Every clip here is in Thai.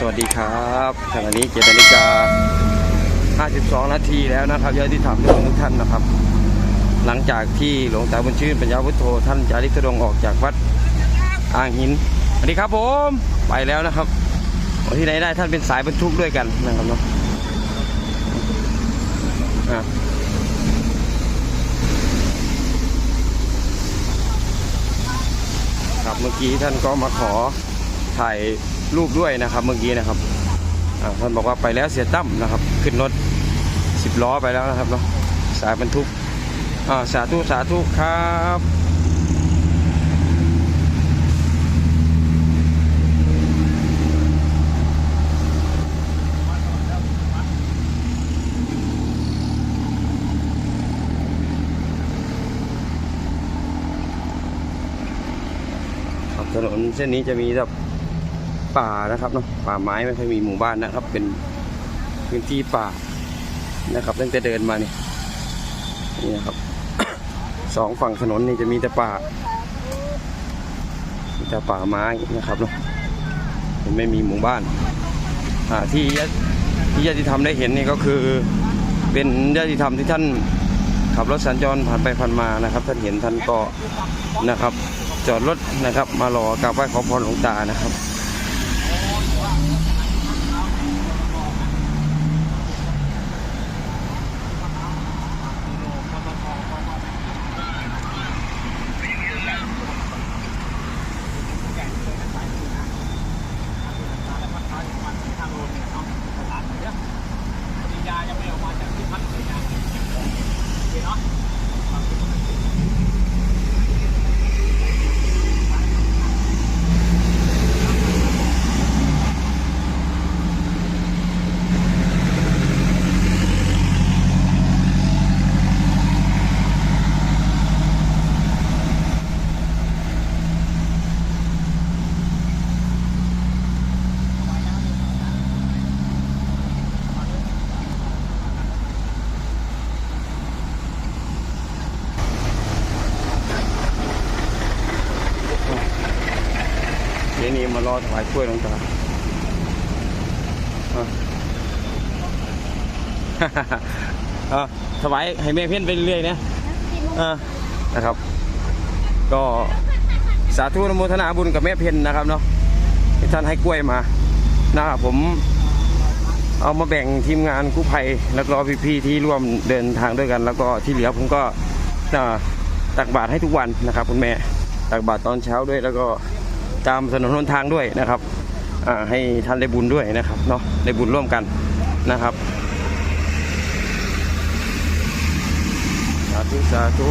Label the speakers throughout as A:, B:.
A: สวัสดีครับขณะนี้เจ็ดนาฬิกา 52 นาทีแล้วนะครับญาติธรรมทุกท่านนะครับ หลังจากที่หลวงตาบุญชื่นปัญญาวุฒโธท่านจาริกธดงออกจากวัดอ่างหินสวัสดีครับผมไปแล้วนะครับที่ไหนได้ท่านเป็นสายบรรทุกด้วยกันนะครับเนาะครับเมื่อกี้ท่านก็มาขอถ่าย รูปด้วยนะครับเมื่อกี้นะครับท่านบอกว่าไปแล้วเสียตั้มนะครับ ขึ้นรถสิบล้อไปแล้วนะครับเนาะสายบรรทุกอ่าสาธุสาธุครับถนนเส้นนี้จะมีแบบ ป่านะครับเนาะป่าไม้ไม่ค่อยมีหมู่บ้านนะครับ เป็นพื้นที่ป่านะครับ ตั้งแต่เดินมานี่นี่นะครับสองฝั่งถนนนี่จะมีแต่ป่ามีแต่ป่าไม้นะครับเนาะไม่มีหมู่บ้านอ่าที่ที่ญาติธรรมได้เห็นนี่ก็คือ เป็นญาติธรรมที่ท่านขับรถสัญจรผ่านไปผ่านมานะครับ ท่านเห็นท่านก็นะครับ จอดรถนะครับ มารอกราบไหว้ขอพรหลวงตานะครับ รอถวายกล้วยหลวงตาอะอะถวายให้แม่เพี้ยนไปเรื่อยๆนะอะนะครับ ก็สาธุอนโมทนาบุญกับแม่เพียนนะครับเนาะที่ท่านให้กล้วยมานะครับผมเอามาแบ่งทีมงานกู้ภัยแล้วก็พี่ๆที่ร่วมเดินทางด้วยกัน แล้วก็ที่เหลือผมก็อ่าตักบาตรให้ทุกวันนะครับคุณแม่ตักบาตรตอนเช้าด้วยแล้วก็ ตามถนนหนทางด้วยนะครับให้ท่านได้บุญด้วยนะครับเนาะได้บุญร่วมกันนะครับสาธุสาธุ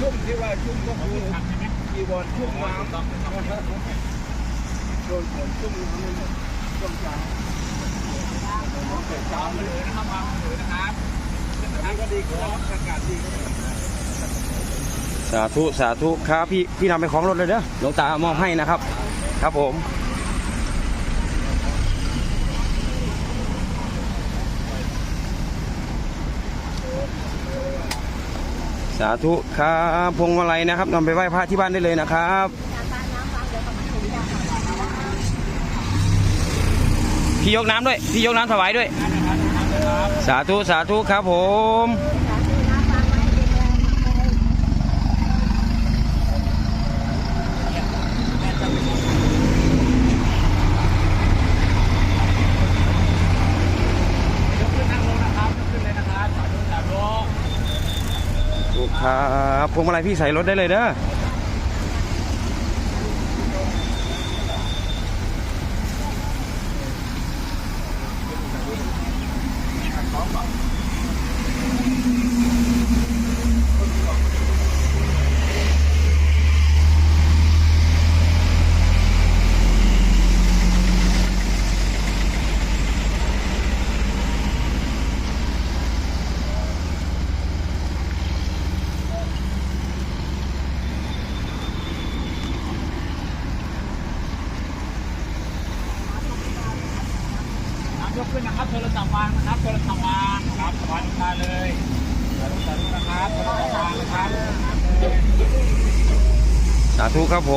B: ชุ่มที่ว่าชุ่มก็คือจีวรชุ่มน้ำโดนฝนชุ่มน้ำช่วงเช้าเช้าเลยนะครับมาเลยนะครับอันนี้ก็ดีครับอากาศดีครับ
A: สาธุสาธุครับพี่พี่นำไปของรถเลยเด้อหลวงตามอบให้นะครับ ครับผม สาธุครับพวงมาลัยนะครับนำไปไหว้พระที่บ้านได้เลยนะครับพี่ยกน้ำด้วยพี่ยกน้ำถวายด้วย สาธุสาธุครับผม ครับพวงมาลัยพี่ใส่รถได้เลยเด้อ
C: น้ำยกขึ้นนะครับโทรศัพท์วางนะครับโทรศัพท์วางครับวางตาเลยสาธุสาธุนะครับโทรศัพท์วางนะครับ
A: สาธุครับผ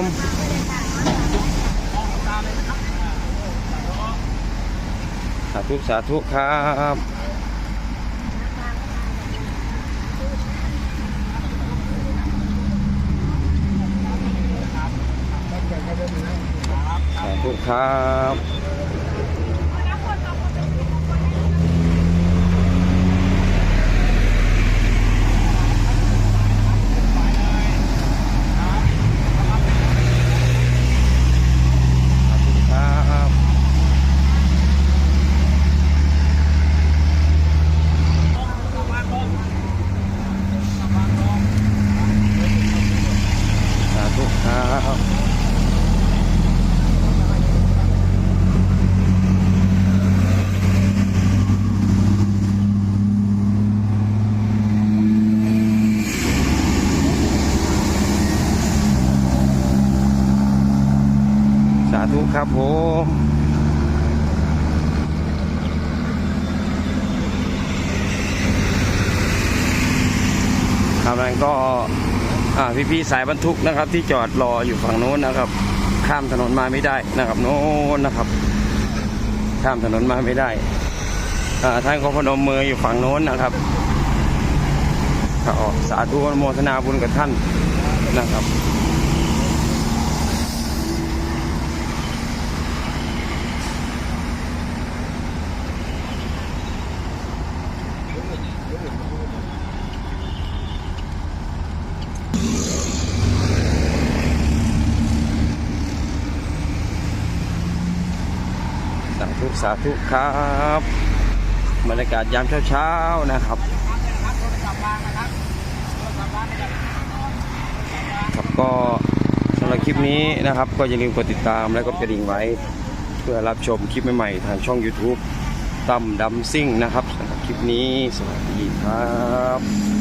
A: มสาธุสาธุครับสาธุครับ สาธุครับ สาธุครับ สาธุครับผมครับนั้นก็พี่ๆสายบรรทุกนะครับ ที่จอดรออยู่ฝั่งโน้นนะครับ ข้ามถนนมาไม่ได้นะครับ โน้นนะครับ ข้ามถนนมาไม่ได้อ่าท่านก็พนมมืออยู่ฝั่งโน้นนะครับสาธุอนุโมทนาบุญกับท่านนะครับ สาธุสาธุครับบรรยากาศยามเช้าๆนะครับครับก็สำหรับคลิปนี้นะครับ ก็อย่าลืมกดติดตามและกดกระดิ่งไว้ เพื่อรับชมคลิปใหม่ๆ ทางช่อง YouTube ตั้มดำซิ่งนะครับสำหรับคลิปนี้สวัสดีครับ